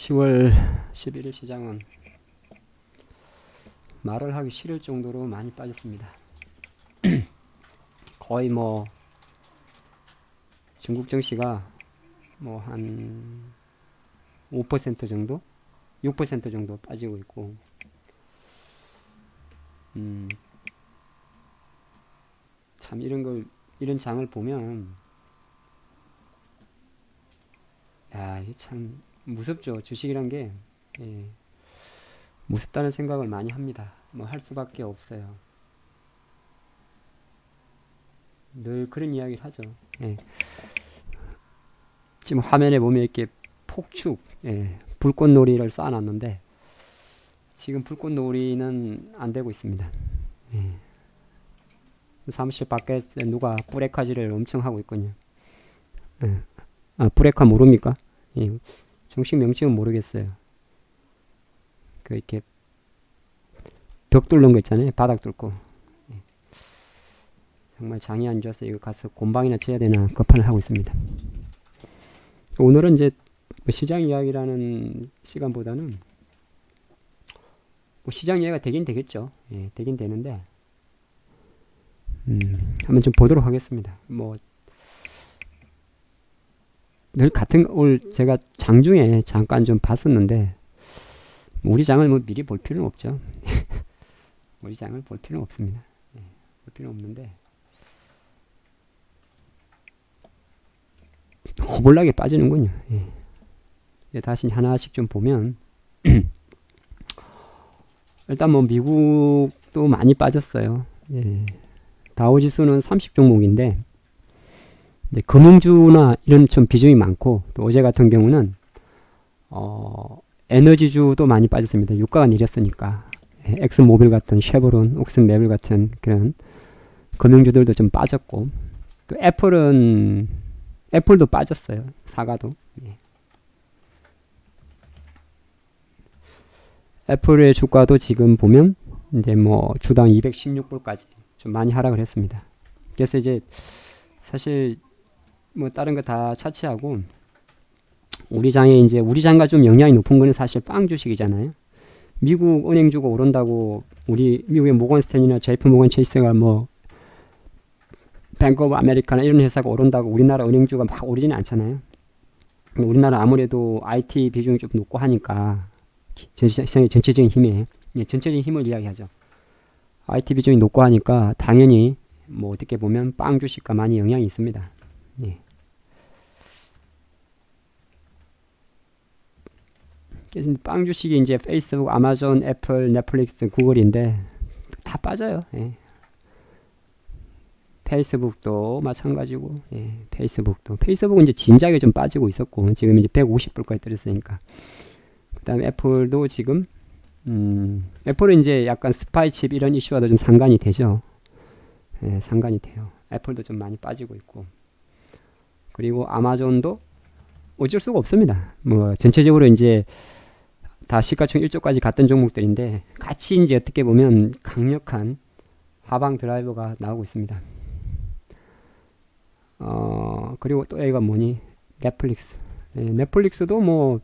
10월 11일 시장은 말을 하기 싫을 정도로 많이 빠졌습니다. 거의 뭐 중국 증시가 뭐 한 5% 정도, 6% 정도 빠지고 있고, 음, 참 이런 걸 이런 장을 보면 야, 이게 참 무섭죠. 주식이란 게 예, 무섭다는 생각을 많이 합니다. 뭐 할 수밖에 없어요. 늘 그런 이야기를 하죠. 예. 지금 화면에 보면 이렇게 폭축, 예, 불꽃놀이를 쌓아놨는데 지금 불꽃놀이는 안 되고 있습니다. 예. 사무실 밖에 누가 뿌레카지를 엄청 하고 있군요. 예. 아, 뿌레카 모릅니까? 예. 정식 명칭은 모르겠어요. 그 이렇게 벽 뚫는 거 있잖아요. 바닥 뚫고. 예. 정말 장이 안 좋아서 이거 가서 곰방이나 쳐야 되나 급판을 하고 있습니다. 오늘은 이제 뭐 시장 이야기라는 시간보다는 뭐 시장 이야기가 되긴 되겠죠. 예, 되긴 되는데 음, 한번 좀 보도록 하겠습니다. 뭐 늘 같은 올 제가 장중에 잠깐 좀 봤었는데 우리 장을 뭐 미리 볼 필요는 없죠. 우리 장을 볼 필요는 없습니다. 예, 볼 필요는 없는데 호불나게 빠지는군요. 예. 다시 하나씩 좀 보면 일단 뭐 미국도 많이 빠졌어요. 예. 다우지수는 30 종목인데 이제 금융주나 이런 좀 비중이 많고 또 어제 같은 경우는 어, 에너지주도 많이 빠졌습니다. 유가가 내렸으니까 예. 엑스모빌 같은 쉐보론, 옥슨메빌 같은 그런 금융주들도 좀 빠졌고 또 애플은 애플도 빠졌어요. 사과도. 예. 애플의 주가도 지금 보면 이제 뭐 주당 216불까지 좀 많이 하락을 했습니다. 그래서 이제 사실 뭐 다른 거 다 차치하고 우리 장에 이제 우리 장과 좀 영향이 높은 거는 사실 빵 주식이잖아요. 미국 은행주가 오른다고 우리 미국의 모건 스탠이나 제이프 모건 체이스가 뭐 뱅크 오브 아메리카나 이런 회사가 오른다고 우리나라 은행주가 막 오르지는 않잖아요. 우리나라 아무래도 IT 비중이 좀 높고 하니까 시장의 전체적인 힘에 예, 전체적인 힘을 이야기하죠. IT 비중이 높고 하니까 당연히 뭐 어떻게 보면 빵 주식과 많이 영향이 있습니다. 예. 그래서 빵 주식이 이제 페이스북, 아마존, 애플, 넷플릭스, 구글인데 다 빠져요. 예. 페이스북도 마찬가지고, 예, 페이스북도. 페이스북은 이제 진작에 좀 빠지고 있었고, 지금 이제 150불까지 떨어졌으니까. 그 다음에 애플도 지금, 음, 애플은 이제 약간 스파이칩 이런 이슈와도 좀 상관이 되죠. 예, 상관이 돼요. 애플도 좀 많이 빠지고 있고. 그리고 아마존도 어쩔 수가 없습니다. 뭐, 전체적으로 이제 다 시가총 1조까지 갔던 종목들인데, 같이 이제 어떻게 보면 강력한 하방 드라이버가 나오고 있습니다. 어, 그리고 또 여기가 뭐니? 넷플릭스. 네, 넷플릭스도 뭐,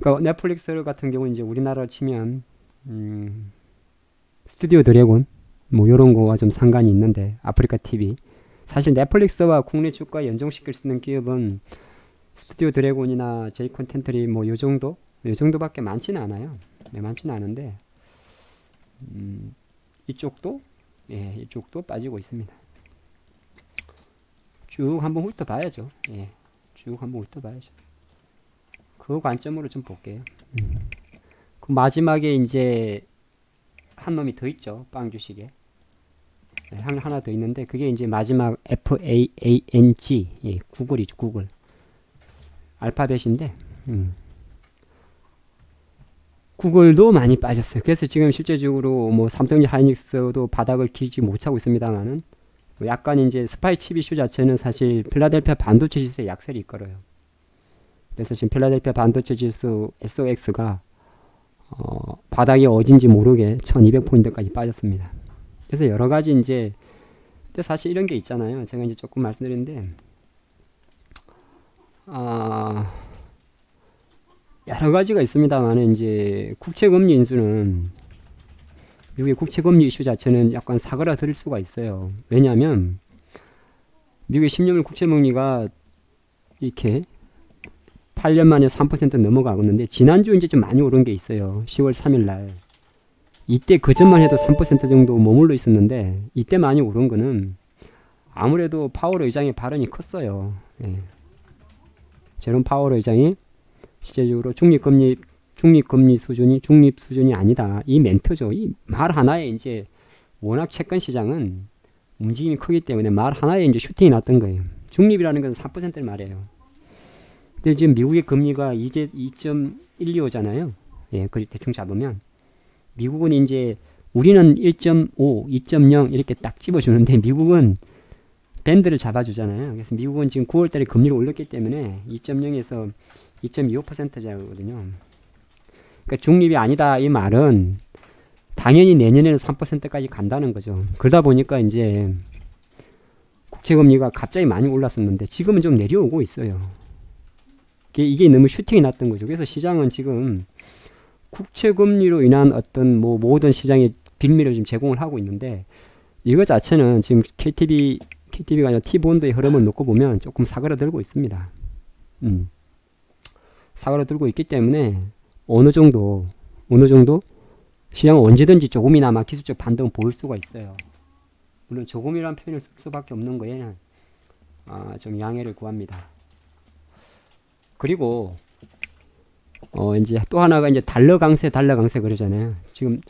그니까 넷플릭스 같은 경우 이제 우리나라로 치면, 음, 스튜디오 드래곤, 뭐, 요런 거와 좀 상관이 있는데, 아프리카 TV. 사실 넷플릭스와 국내 주가 연동시킬 수 있는 기업은 스튜디오 드래곤이나 제이 컨텐트리 뭐, 요 정도? 요 정도밖에 많지는 않아요. 네, 많지는 않은데, 음, 이쪽도, 예, 이쪽도 빠지고 있습니다. 쭉 한번 훑어봐야죠. 예, 쭉 한번 훑어봐야죠. 그 관점으로 좀 볼게요. 음. 그 마지막에 이제 한 놈이 더 있죠. 빵 주식에. 네, 하나 더 있는데 그게 이제 마지막 F A A N G 예, 구글이죠. 구글. 알파벳인데 음. 구글도 많이 빠졌어요. 그래서 지금 실제적으로 뭐 삼성이 하이닉스도 바닥을 기지 못하고 있습니다만은 뭐 약간 이제 스파이 칩 이슈 자체는 사실 필라델피아 반도체 지수의 약세를 이끌어요. 그래서 지금 필라델피아 반도체 지수 SOX가 어, 바닥이 어딘지 모르게 1200포인트까지 빠졌습니다. 그래서 여러 가지 이제 근데 사실 이런 게 있잖아요. 제가 이제 조금 말씀드렸는데 아 여러 가지가 있습니다만 이제 국채 금리 인수는 미국의 국채 금리 이슈 자체는 약간 사그라들 수가 있어요. 왜냐하면 미국의 10년물 국채 금리가 이렇게 8년 만에 3% 넘어가고 있는데 지난주 이제 좀 많이 오른 게 있어요. 10월 3일 날. 이때 그전만 해도 3% 정도 머물러 있었는데 이때 많이 오른 거는 아무래도 파월 의장의 발언이 컸어요. 예. 제롬 파월 의장이 실제적으로 중립금리 중립금리 수준이 중립 수준이 아니다. 이 멘트죠. 이 말 하나에 이제 워낙 채권 시장은 움직임이 크기 때문에 말 하나에 이제 슈팅이 났던 거예요. 중립이라는 것은 3%를 말해요. 근데 지금 미국의 금리가 이제 2.125잖아요. 예, 그리 대충 잡으면 미국은 이제 우리는 1.5, 2.0 이렇게 딱 집어주는데 미국은 밴드를 잡아주잖아요. 그래서 미국은 지금 9월달에 금리를 올렸기 때문에 2.0에서 2.25%잖아요. 그러니까 중립이 아니다 이 말은 당연히 내년에는 3%까지 간다는 거죠. 그러다 보니까 이제 국채금리가 갑자기 많이 올랐었는데 지금은 좀 내려오고 있어요. 이게 너무 슈팅이 났던 거죠. 그래서 시장은 지금 국채 금리로 인한 어떤 뭐 모든 시장의 빌미를 지금 제공을 하고 있는데 이거 자체는 지금 KTB KTB가 아니라 T본드의 흐름을 놓고 보면 조금 사그라들고 있습니다. 음. 사그라들고 있기 때문에 어느 정도 어느 정도 시장은 언제든지 조금이나마 기술적 반등을 보일 수가 있어요. 물론 조금이라는 표현을 쓸 수밖에 없는 거에는 아, 좀 양해를 구합니다. 그리고 어 이제 또 하나가 이제 달러 강세 달러 강세 그러잖아요. 지금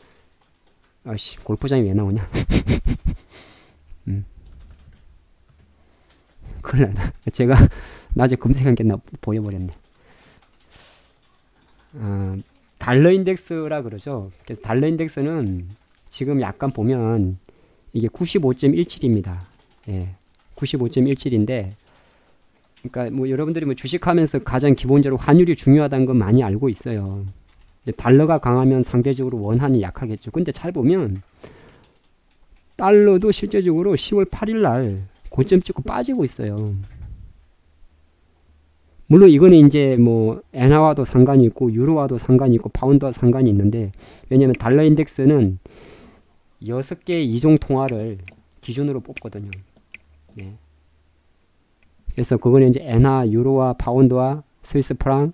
아씨 골프장이 왜 나오냐? 음. 큰일 나. 제가 낮에 검색한 게 나 보여버렸네. 어, 달러 인덱스라 그러죠. 그래서 달러 인덱스는 지금 약간 보면 이게 95.17입니다. 예. 95.17인데 그러니까 뭐 여러분들이 뭐 주식하면서 가장 기본적으로 환율이 중요하다는 건 많이 알고 있어요. 달러가 강하면 상대적으로 원한이 약하겠죠. 근데 잘 보면 달러도 실제적으로 10월 8일 날 고점 찍고 빠지고 있어요. 물론 이거는 이제 뭐 엔화와도 상관이 있고 유로와도 상관이 있고 파운드와 상관이 있는데 왜냐하면 달러 인덱스는 여섯 개의 이종 통화를 기준으로 뽑거든요. 네. 그래서 그거는 이제 엔화, 유로와 파운드와 스위스 프랑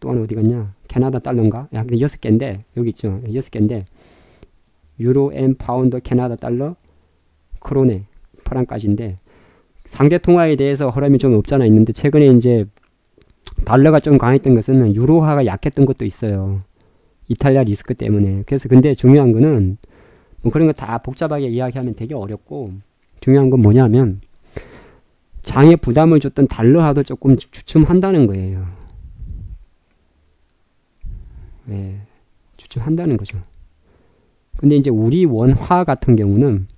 또 하나 어디 갔냐? 캐나다 달러인가? 야, 여섯 개인데 여기 있죠. 여섯 개인데 유로, 엔, 파운드, 캐나다 달러, 크로네, 프랑까지인데 상대 통화에 대해서 허람이 좀 없잖아 있는데 최근에 이제 달러가 좀 강했던 것은 유로화가 약했던 것도 있어요. 이탈리아 리스크 때문에. 그래서 근데 중요한 거는 뭐 그런 거 다 복잡하게 이야기하면 되게 어렵고 중요한 건 뭐냐면 장에 부담을 줬던 달러화도 조금 주춤한다는 거예요. 네, 주춤한다는 거죠. 근데 이제 우리 원화 같은 경우는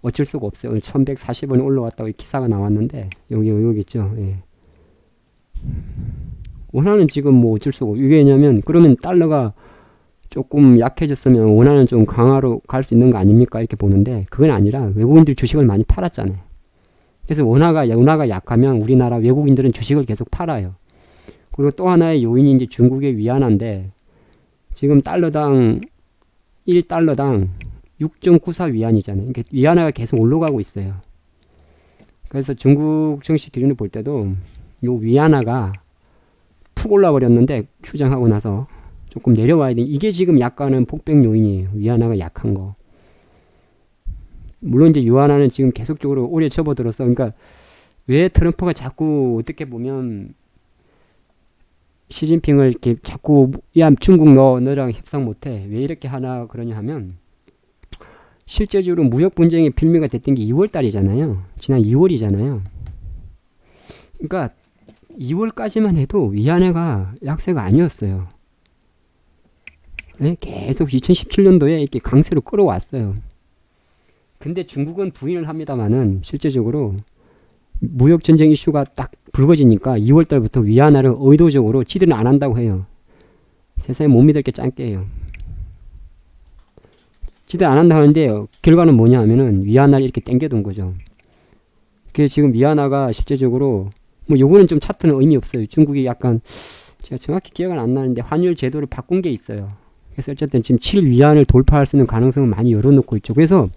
어쩔 수가 없어요. 오늘 1140원 올라왔다고 기사가 나왔는데 여기 여기 있죠. 예. 원화는 지금 뭐 어쩔 수가 없고 이게 왜냐면 그러면 달러가 조금 약해졌으면 원화는 좀 강화로 갈 수 있는 거 아닙니까 이렇게 보는데 그건 아니라 외국인들이 주식을 많이 팔았잖아요. 그래서 원화가 원화가 약하면 우리나라 외국인들은 주식을 계속 팔아요. 그리고 또 하나의 요인이 이제 중국의 위안화인데 지금 달러당 1달러당 6.94 위안이잖아요. 그러니까 위안화가 계속 올라가고 있어요. 그래서 중국 정식 기준을 볼 때도 요 위안화가 푹 올라버렸는데 휴장하고 나서 조금 내려와야 돼. 이게 지금 약간은 폭백 요인이에요. 위안화가 약한 거. 물론 이제 유한화는 지금 계속적으로 오래 접어들었어. 그러니까 왜 트럼프가 자꾸 어떻게 보면 시진핑을 이렇게 자꾸 야 중국 너 너랑 협상 못해 왜 이렇게 하나 그러냐 하면 실제적으로 무역 분쟁의 빌미가 됐던 게 2월 달이잖아요. 지난 2월이잖아요. 그러니까 2월까지만 해도 위안화가 약세가 아니었어요. 네? 계속 2017년도에 이렇게 강세로 끌어왔어요. 근데 중국은 부인을 합니다만은 실제적으로 무역 전쟁 이슈가 딱 불거지니까 2월 달부터 위안화를 의도적으로 지들은 안 한다고 해요. 세상에 못 믿을 게 짱게요. 지들 안 한다 하는데 결과는 뭐냐 하면은 위안화를 이렇게 땡겨둔 거죠. 그게 지금 위안화가 실제적으로 뭐 요거는 좀 차트는 의미 없어요. 중국이 약간 제가 정확히 기억은 안 나는데 환율 제도를 바꾼 게 있어요. 그래서 어쨌든 지금 7위안을 돌파할 수 있는 가능성을 많이 열어놓고 있죠. 그래서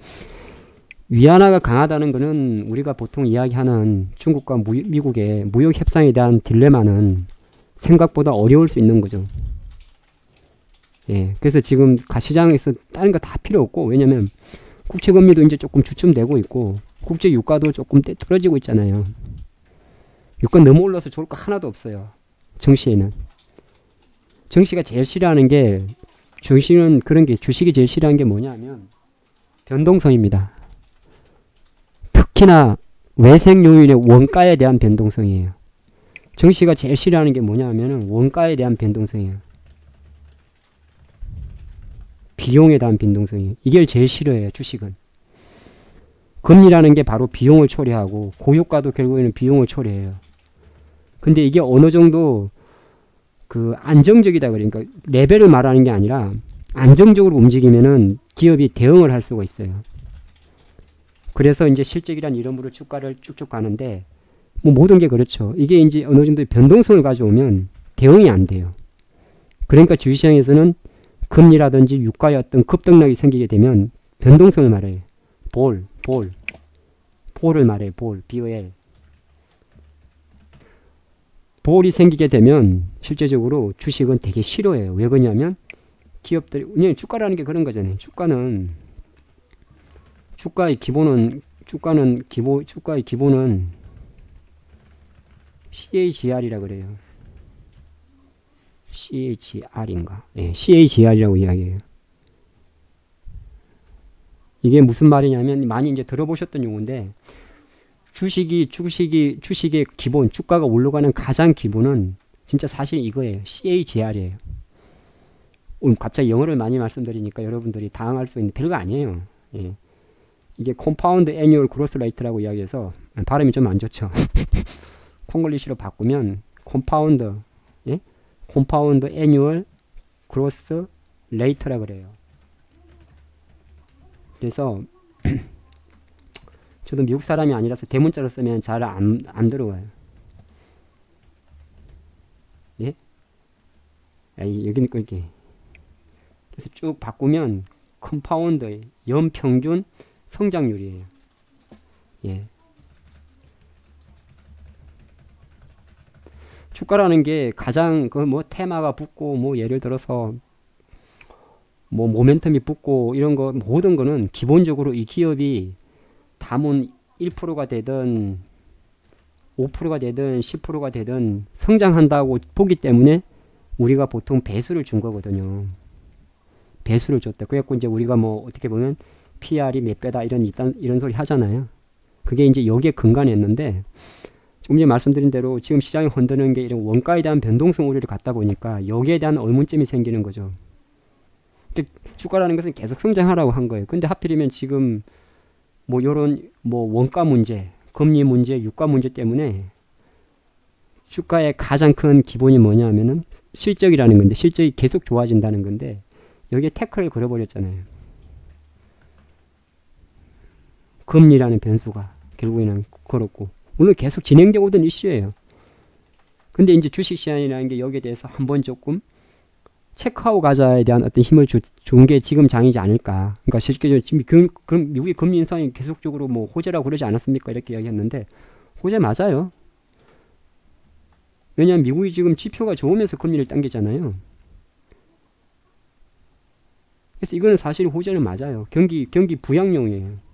위안화가 강하다는 것은 우리가 보통 이야기하는 중국과 무, 미국의 무역 협상에 대한 딜레마는 생각보다 어려울 수 있는 거죠. 예, 그래서 지금 가시장에서 다른 거 다 필요 없고 왜냐면 국채 금리도 이제 조금 주춤되고 있고 국제 유가도 조금 떨어지고 있잖아요. 유가 너무 올라서 좋을 거 하나도 없어요. 정시에는. 정시가 제일 싫어하는 게 정시는 그런 게 주식이 제일 싫어하는 게 뭐냐면 변동성입니다. 특히나 외생 요인의 원가에 대한 변동성이에요. 정시가 제일 싫어하는 게 뭐냐면은 원가에 대한 변동성이에요. 비용에 대한 변동성이에요. 이게 제일 싫어해요. 주식은. 금리라는 게 바로 비용을 초래하고 고유가도 결국에는 비용을 초래해요. 근데 이게 어느 정도 그 안정적이다 그러니까 레벨을 말하는 게 아니라 안정적으로 움직이면은 기업이 대응을 할 수가 있어요. 그래서 이제 실적이란 이름으로 주가를 쭉쭉 가는데 뭐 모든 게 그렇죠. 이게 이제 어느 정도 변동성을 가져오면 대응이 안 돼요. 그러니까 주식시장에서는 금리라든지 유가의 어떤 급등락이 생기게 되면 변동성을 말해요. 볼, 볼, 볼을 말해요. 볼, BOL. 볼이 생기게 되면 실제적으로 주식은 되게 싫어해요. 왜 그러냐면 기업들이 그냥 주가라는 게 그런 거잖아요. 주가는 주가의 기본은 주가는 기본 주가의 기본은 CAGR이라 그래요. CAGR인가? 네, CAGR이라고 이야기해요. 이게 무슨 말이냐면 많이 이제 들어보셨던 용어인데 주식이 주식이 주식의 기본 주가가 올라가는 가장 기본은 진짜 사실 이거예요. CAGR이에요. 오늘 갑자기 영어를 많이 말씀드리니까 여러분들이 당황할 수 있는 별거 아니에요. 예. 이게 컴파운드 애니얼 그로스 레이트라고 이야기해서 발음이 좀 안 좋죠. 콩글리시로 바꾸면 컴파운드 예? 컴파운드 애니얼 그로스 레이트라 그래요. 그래서 저도 미국 사람이 아니라서 대문자로 쓰면 잘 안 안 들어와요. 예? 아, 여기는 끌게. 그래서 쭉 바꾸면 컴파운드 연평균 성장률이에요. 예. 주가라는 게 가장 그 뭐 테마가 붙고 뭐 예를 들어서 뭐 모멘텀이 붙고 이런 거 모든 거는 기본적으로 이 기업이 담은 1%가 되든 5%가 되든 10%가 되든 성장한다고 보기 때문에 우리가 보통 배수를 준 거거든요. 배수를 줬다. 그래갖고 이제 우리가 뭐 어떻게 보면 PR이 몇 배다 이런 이런, 이런 소리 하잖아요. 그게 이제 여기에 근간했는데 조금 전에 말씀드린 대로 지금 시장이 흔드는 게 이런 원가에 대한 변동성 우려를 갖다 보니까 여기에 대한 의문점이 생기는 거죠. 주가라는 것은 계속 성장하라고 한 거예요. 근데 하필이면 지금 뭐 요런 뭐 원가 문제, 금리 문제, 유가 문제 때문에 주가의 가장 큰 기본이 뭐냐면은 실적이라는 건데 실적이 계속 좋아진다는 건데 여기에 태클을 걸어버렸잖아요. 금리라는 변수가 결국에는 걸었고 물론 계속 진행되고 있던 이슈예요. 근데 이제 주식 시장이라는 게 여기에 대해서 한번 조금 체크하고 가자에 대한 어떤 힘을 주, 준 게 지금 장이지 않을까. 그러니까 실제적으로 지금 금, 금, 미국의 금리 인상이 계속적으로 뭐 호재라고 그러지 않았습니까? 이렇게 이야기했는데 호재 맞아요. 왜냐하면 미국이 지금 지표가 좋으면서 금리를 당기잖아요. 그래서 이거는 사실 호재는 맞아요. 경기 경기 부양용이에요.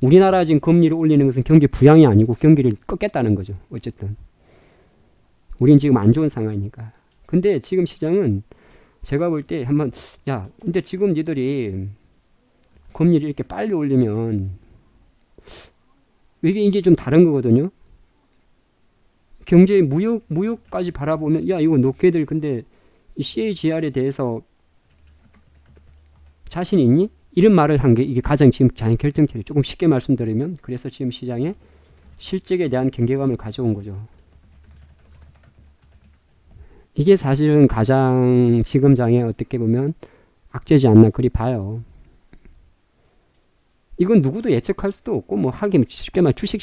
우리나라 지금 금리를 올리는 것은 경기 부양이 아니고 경기를 꺾겠다는 거죠. 어쨌든 우린 지금 안 좋은 상황이니까. 근데 지금 시장은 제가 볼 때 한번 야 근데 지금 니들이 금리를 이렇게 빨리 올리면 이게 이게 좀 다른 거거든요. 경제 무역 무역까지 바라보면 야 이거 높게들 근데 CAGR에 대해서 자신 있니? 이런 말을 한 게 이게 가장 지금 자연 결정체를 조금 쉽게 말씀드리면 그래서 지금 시장에 실적에 대한 경계감을 가져온 거죠. 이게 사실은 가장 지금 장에 어떻게 보면 악재지 않나 그리 봐요. 이건 누구도 예측할 수도 없고 뭐 하긴 쉽게 말 주식